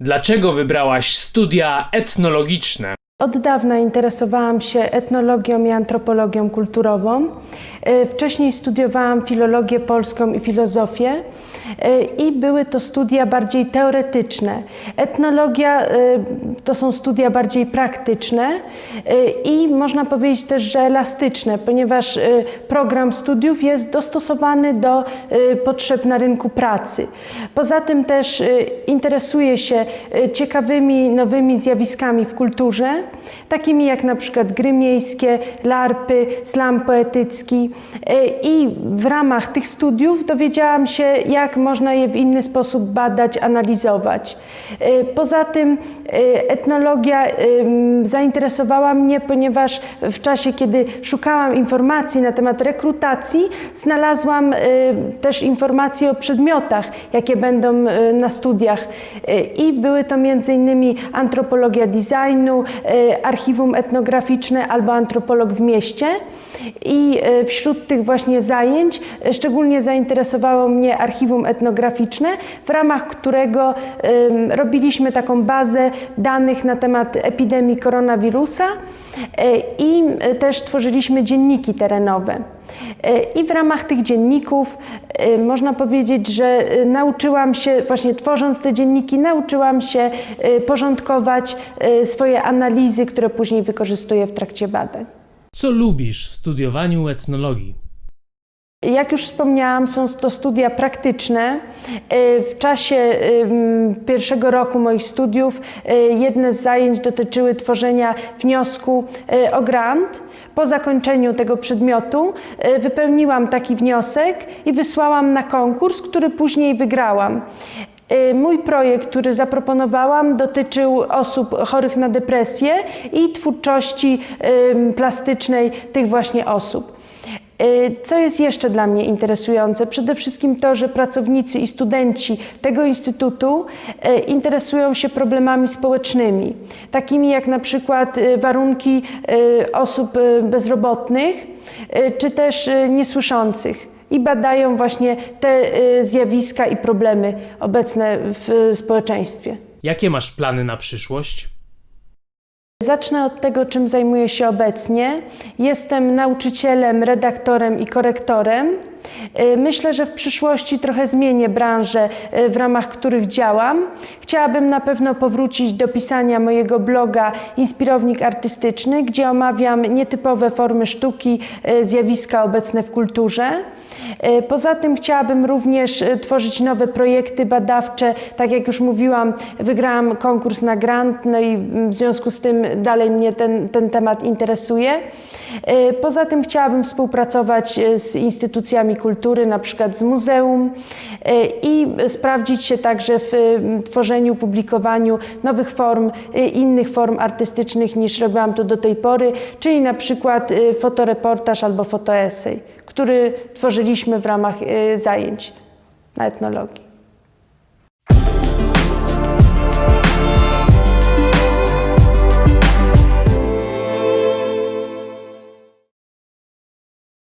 Dlaczego wybrałaś studia etnologiczne? Od dawna interesowałam się etnologią i antropologią kulturową. E, Wcześniej studiowałam filologię polską i filozofię e, i były to studia bardziej teoretyczne. Etnologia e, to są studia bardziej praktyczne i można powiedzieć też, że elastyczne, ponieważ program studiów jest dostosowany do potrzeb na rynku pracy. Poza tym też interesuję się ciekawymi nowymi zjawiskami w kulturze, takimi jak na przykład gry miejskie, larpy, slam poetycki E, i w ramach tych studiów dowiedziałam się, jak można je w inny sposób badać, analizować. E, Poza tym e, etnologia zainteresowała mnie, ponieważ w czasie, kiedy szukałam informacji na temat rekrutacji, znalazłam też informacje o przedmiotach, jakie będą na studiach. I były to m.in. antropologia designu, archiwum etnograficzne albo antropolog w mieście. I e, wśród tych właśnie zajęć e, szczególnie zainteresowało mnie archiwum etnograficzne, w ramach którego robiliśmy taką bazę danych na temat epidemii koronawirusa i też tworzyliśmy dzienniki terenowe. I w ramach tych dzienników e, można powiedzieć, że e, nauczyłam się, właśnie tworząc te dzienniki, nauczyłam się e, porządkować swoje analizy, które później wykorzystuję w trakcie badań. Co lubisz w studiowaniu etnologii? Jak już wspomniałam, są to studia praktyczne. E, W czasie pierwszego roku moich studiów e, jedne z zajęć dotyczyły tworzenia wniosku e, o grant. Po zakończeniu tego przedmiotu wypełniłam taki wniosek i wysłałam na konkurs, który później wygrałam. Mój projekt, który zaproponowałam, dotyczył osób chorych na depresję i twórczości plastycznej tych właśnie osób. Y, Co jest jeszcze dla mnie interesujące? Przede wszystkim to, że pracownicy i studenci tego instytutu y, interesują się problemami społecznymi, takimi jak na przykład y, warunki osób bezrobotnych czy też niesłyszących. I badają właśnie te zjawiska i problemy obecne w społeczeństwie. Jakie masz plany na przyszłość? Zacznę od tego, czym zajmuję się obecnie. Jestem nauczycielem, redaktorem i korektorem. Y, Myślę, że w przyszłości trochę zmienię branże, y, w ramach których działam. Chciałabym na pewno powrócić do pisania mojego bloga Inspirownik Artystyczny, gdzie omawiam nietypowe formy sztuki, y, zjawiska obecne w kulturze. Poza tym chciałabym również tworzyć nowe projekty badawcze. Tak jak już mówiłam, wygrałam konkurs na grant, no i mm, w związku z tym dalej mnie ten, ten temat interesuje. Poza tym chciałabym współpracować z instytucjami kultury, na przykład z muzeum y, i sprawdzić się także w tworzeniu, publikowaniu nowych form, y, innych form artystycznych niż robiłam to do tej pory, czyli na przykład y, fotoreportaż albo fotoesej, który tworzyliśmy w ramach zajęć na etnologii.